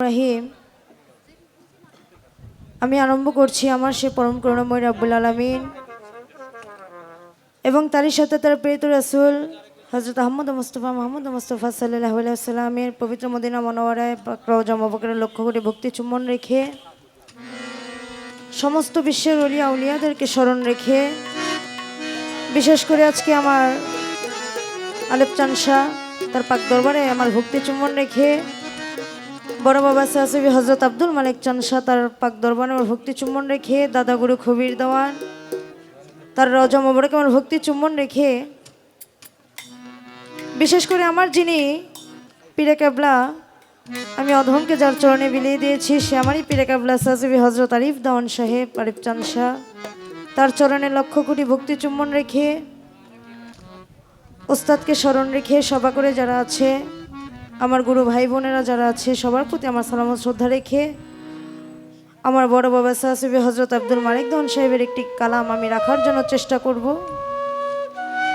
রাহিম আমি আরম্ভ করছি আমার সে পরম করুণাময় রাব্বুল আলমিন এবং তারই সাথে তার প্রেরিত রাসুল হজরত আহমদ মুস্তফা মোহাম্মদ মুস্তফা সাল্লাহ সাল্লামের পবিত্র মদিনা মনোয়ারায় জমাবকের লক্ষ্য করে ভক্তি চুম্বন রেখে, সমস্ত বিশ্বের অলিয়া উলিয়াদেরকে স্মরণ রেখে, বিশেষ করে আজকে আমার আলেপ চানসা তার পাক দরবারে আমার ভক্তি চুম্বন রেখে বড় বাবা সাহসবি হজরত আব্দুল মালিক চানসা তার পাক দরবারে আমার ভক্তি চুম্বন রেখে দাদা গুরু খবির দেওয়ান। তার রজা মোবারকে আমার ভক্তি চুম্বন রেখে বিশেষ করে আমার যিনি পীরে কাবলা, আমি অধমকে যার চরণে বিলিয়ে দিয়েছি, সে আমারই পীরে কাবলা সাহসবি হজরত আরিফ দাওয়ান সাহেব, আরিফ চানসা তার চরণে লক্ষ কোটি ভক্তি চুম্বন রেখে ওস্তাদকে স্মরণ রেখে সভা করে যারা আছে আমার গুরু ভাই বোনেরা যারা আছে, সবার প্রতি আমার সালাম শ্রদ্ধা রেখে আমার বড় বাবা সাহসিবি হজরত আব্দুল মালিক দহন সাহেবের একটি কালাম আমি রাখার জন্য চেষ্টা করব।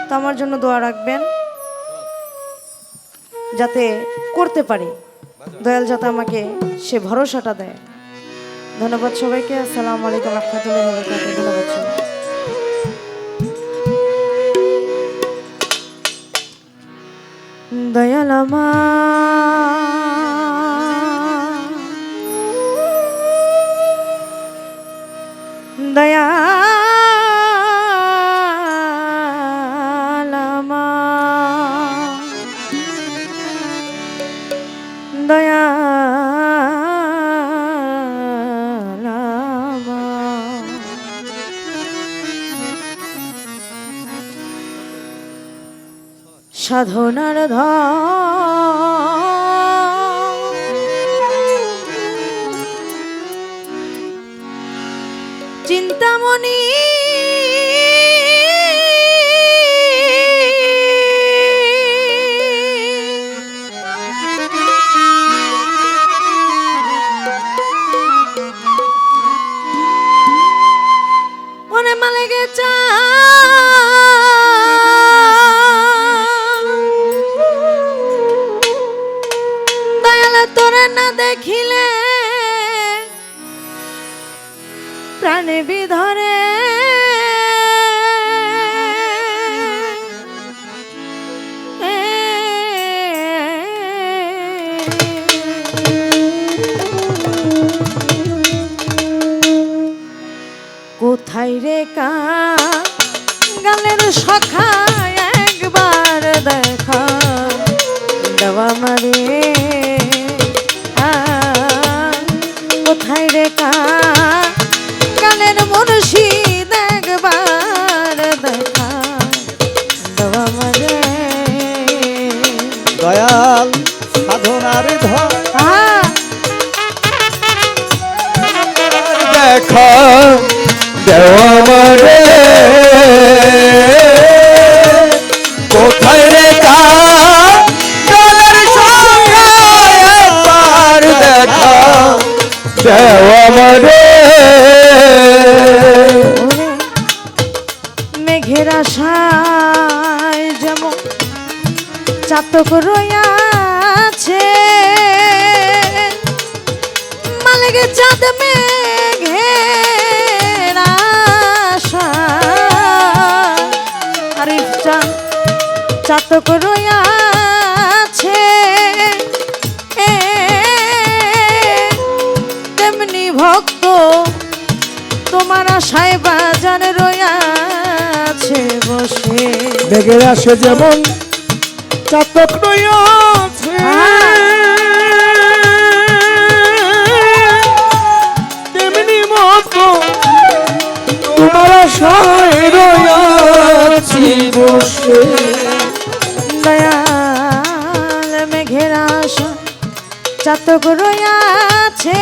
তো আমার জন্য দোয়া রাখবেন যাতে করতে পারি। দয়াল যাতে আমাকে সে ভরসাটা দেয়। ধন্যবাদ সবাইকে। আসসালামু আলাইকুম রহমতুল্লাহ ধন্যবাদ সবাই দয়ালামা দয়ালামা সাধনার চিন্তামণি প্রাণে দেওয়া মরে কোথায় রে কালের সঙ্গে একবার দেখা। মরে মেঘের আশায় যেমন চাতক রয়াছে মালিকে চাঁদ মেঘের চাতক রয়াছে তেমনি ভক্ত তোমার আশায় বাজার রয়াছে বসে। মেঘের আসে যেমন চাতক রয়াছে তেমনি ভক্ত তোমার আশায় রয়াছি বসে। চাতক রয়াছে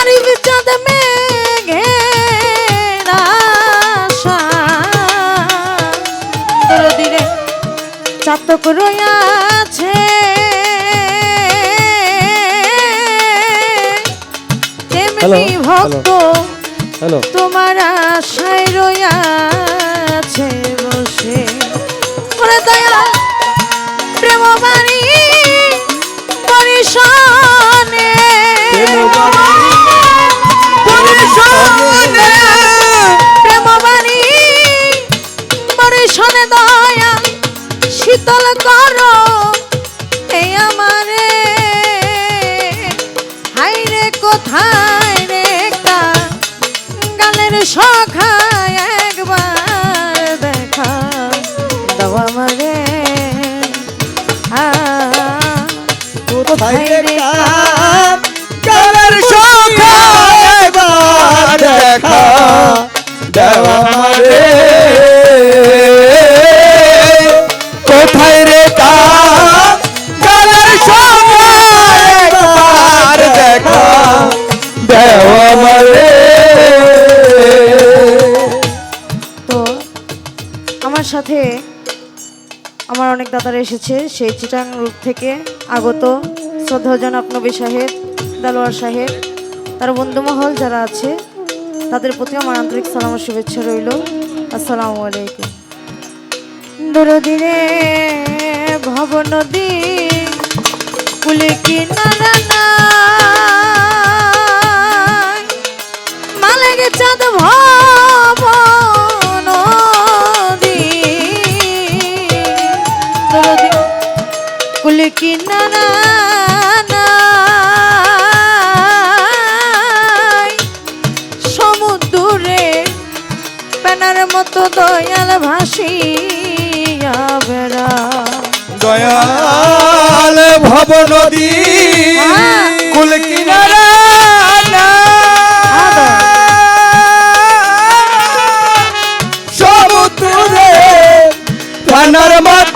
আরিফ চাঁদ আশা। দরদিরে চাতক রয়াছে তেমনি ভক্ত তোমার আশায় রয়াছে বসে। Boba কালের সখা দেখা। দেওয়া মারে কোথায় রে কালের সখা দেখা। দেওয়া মারে তো আমার সাথে আমার অনেক দাদারা এসেছে সেই চিটাং রূপ থেকে আগত। শ্রদ্ধাজনক নবী সাহেব দালোয়ার সাহেব, তার বন্ধুমহল যারা আছে, তাদের প্রতি আমার আন্তরিক সালাম ও শুভেচ্ছা রইল। আসসালামু আলাইকুম। দূরদিনে ভব নদী কুলে কি মালেগে চাঁদ ভব কি না সমুদ্রে পেনার মতো দয়াল ভাসিয়া বেড়া দয়াল ভব নদী হ্যাঁ। কুল কিনারা না। সমুদ্রে কানার মতো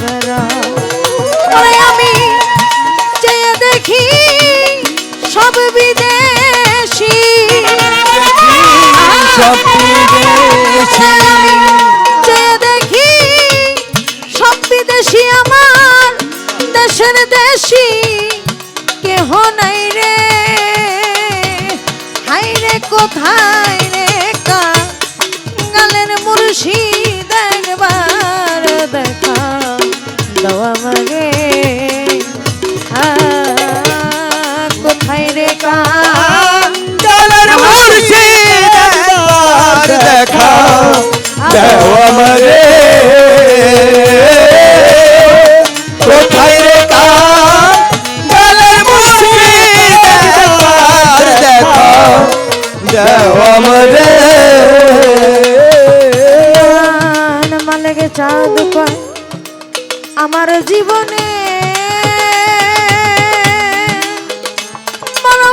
বেড়ায়। আমি চেয়ে দেখি সব বিদেশি সব বিদেশি। চেয়ে দেখি সব বিদেশি আমার দেশের দেশি কেহ নাই রে হাই রে কোথায় রে কা গালের মুর্শি দেওয়া মাগে কোথায় রে কা মুর্শিদ একবার দেখা দেওয়া আমারে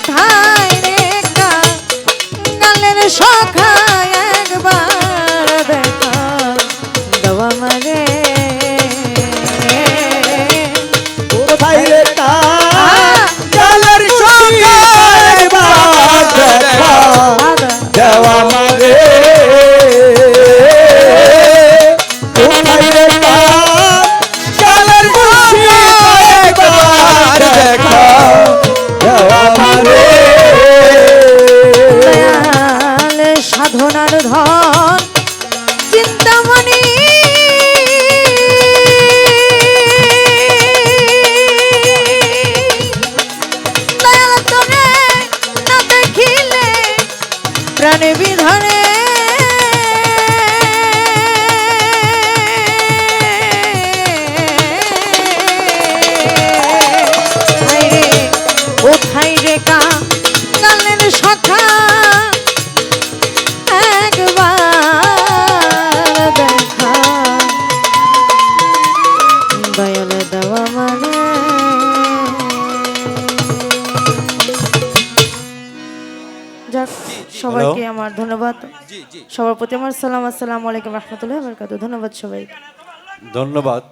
他。সবার প্রতি আমার সালাম আসসালামু আলাইকুম রহমতুল্লাহ বরকাত ধন্যবাদ সবাই ধন্যবাদ।